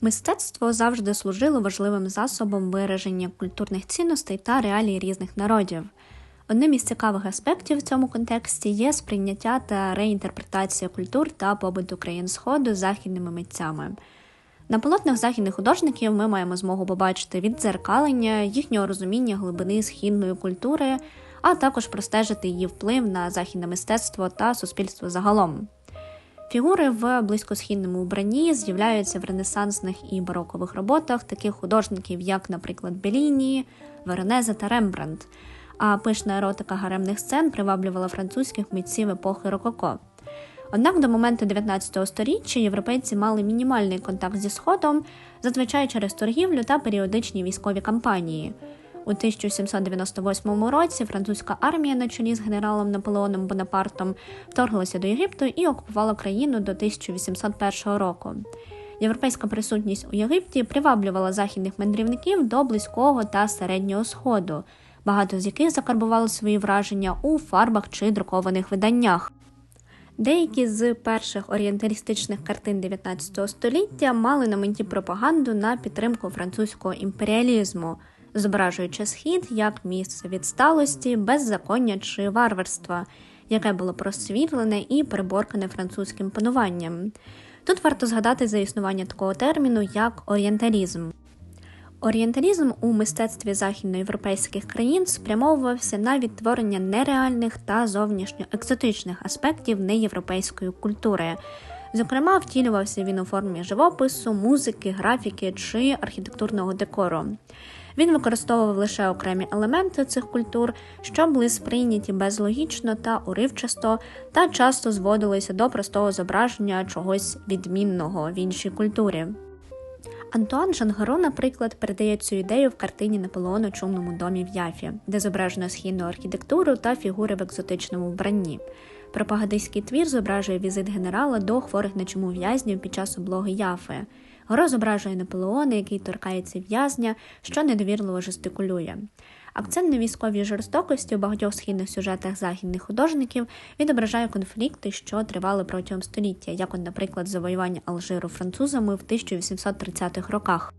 Мистецтво завжди служило важливим засобом вираження культурних цінностей та реалій різних народів. Одним із цікавих аспектів в цьому контексті є сприйняття та реінтерпретація культур та побуту країн Сходу західними митцями. На полотнах західних художників ми маємо змогу побачити віддзеркалення їхнього розуміння глибини східної культури, а також простежити її вплив на західне мистецтво та суспільство загалом. Фігури в близькосхідному вбранні з'являються в ренесансних і барокових роботах таких художників, як, наприклад, Беліні, Веронезе та Рембрандт. А пишна еротика гаремних сцен приваблювала французьких митців епохи Рококо. Однак до моменту 19 століття європейці мали мінімальний контакт зі Сходом, зазвичай через торгівлю та періодичні військові кампанії. У 1798 році французька армія на чолі з генералом Наполеоном Бонапартом вторглася до Єгипту і окупувала країну до 1801 року. Європейська присутність у Єгипті приваблювала західних мандрівників до близького та середнього сходу, багато з яких закарбували свої враження у фарбах чи друкованих виданнях. Деякі з перших орієнталістичних картин 19 століття мали на меті пропаганду на підтримку французького імперіалізму, зображуючи схід як місце відсталості, беззаконня чи варварства, яке було просвітлене і переборкане французьким пануванням. Тут варто згадати за існування такого терміну як орієнталізм. Орієнталізм у мистецтві західноєвропейських країн спрямовувався на відтворення нереальних та зовнішньоекзотичних аспектів неєвропейської культури. Зокрема, втілювався він у формі живопису, музики, графіки чи архітектурного декору. Він використовував лише окремі елементи цих культур, що були сприйняті безлогічно та уривчасто, та часто зводилися до простого зображення чогось відмінного в іншій культурі. Антуан Жангаро, наприклад, передає цю ідею в картині Наполеон у чумному домі в Яфі, де зображено східну архітектуру та фігури в екзотичному вбранні. Пропагандистський твір зображує візит генерала до хворих на чуму в'язнів під час облоги Яфи. Горо зображує Наполеона, який торкається в'язня, що недовірливо жестикулює. Акцент на військовій жорстокості у багатьох східних сюжетах західних художників відображає конфлікти, що тривали протягом століття, як, от, наприклад, завоювання Алжиру французами в 1830-х роках.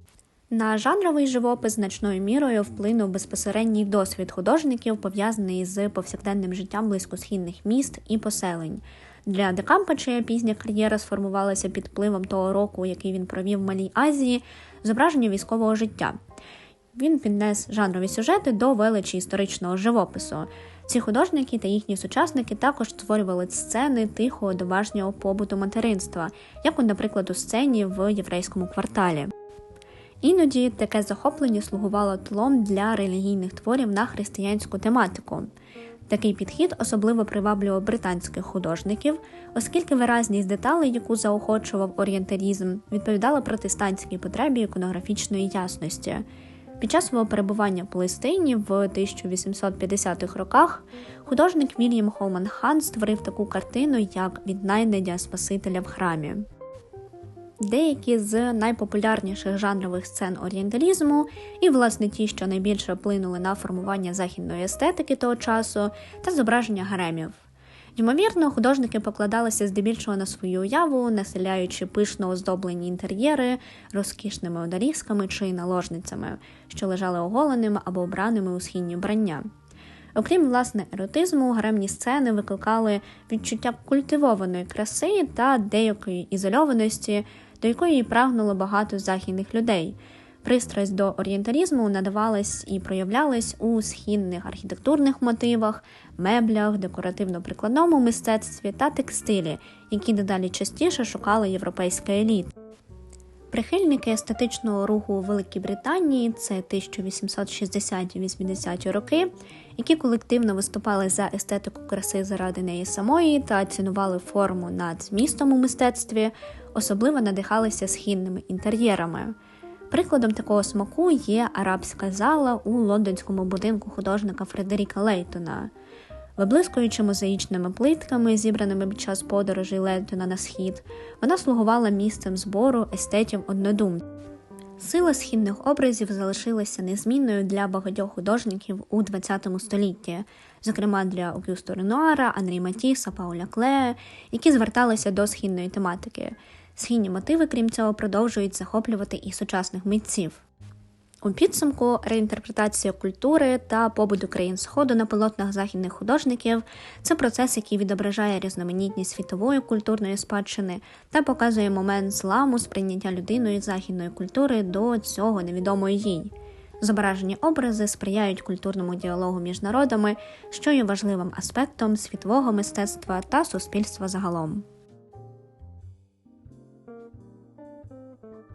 На жанровий живопис значною мірою вплинув безпосередній досвід художників, пов'язаний з повсякденним життям близькосхідних міст і поселень. Для Декампа, чия пізня кар'єра сформувалася під впливом того року, який він провів в Малій Азії, зображення військового життя. Він піднес жанрові сюжети до величі історичного живопису. Ці художники та їхні сучасники також створювали сцени тихого домашнього побуту материнства, як, от, наприклад, у сцені в єврейському кварталі. Іноді таке захоплення слугувало тлом для релігійних творів на християнську тематику. Такий підхід особливо приваблював британських художників, оскільки виразність деталей, яку заохочував орієнталізм, відповідала протестантській потребі іконографічної ясності. Під час свого перебування в Палестині в 1850-х роках художник Вільям Холман Хан створив таку картину, як віднайдення Спасителя в храмі. Деякі з найпопулярніших жанрових сцен орієнталізму, і, власне, ті, що найбільше вплинули на формування західної естетики того часу та зображення гаремів. Ймовірно, художники покладалися здебільшого на свою уяву, населяючи пишно оздоблені інтер'єри розкішними одорізками чи наложницями, що лежали оголеними або обраними у східні вбрання. Окрім власне еротизму, гаремні сцени викликали відчуття культивованої краси та деякої ізольованості, до якої прагнуло багато західних людей. Пристрасть до орієнталізму надавалась і проявлялась у східних архітектурних мотивах, меблях, декоративно-прикладному мистецтві та текстилі, які дедалі частіше шукала європейська еліта. Прихильники естетичного руху у Великій Британії це 1860-80 роки, які колективно виступали за естетику краси заради неї самої та цінували форму над змістом у мистецтві, особливо надихалися східними інтер'єрами. Прикладом такого смаку є арабська зала у лондонському будинку художника Фредеріка Лейтона. Виблискуючи мозаїчними плитками, зібраними під час подорожей Лейтона на схід, вона слугувала місцем збору естетів однодумців. Сила східних образів залишилася незмінною для багатьох художників у ХХ столітті, зокрема для Огюсту Ренуара, Анрі Матіса, Пауля Клея, які зверталися до східної тематики. Східні мотиви, крім цього, продовжують захоплювати і сучасних митців. У підсумку реінтерпретація культури та побуту країн Сходу на полотнах західних художників це процес, який відображає різноманітність світової культурної спадщини та показує момент зламу сприйняття людиною західної культури до цього невідомої їй. Зображені образи сприяють культурному діалогу між народами, що є важливим аспектом світового мистецтва та суспільства загалом.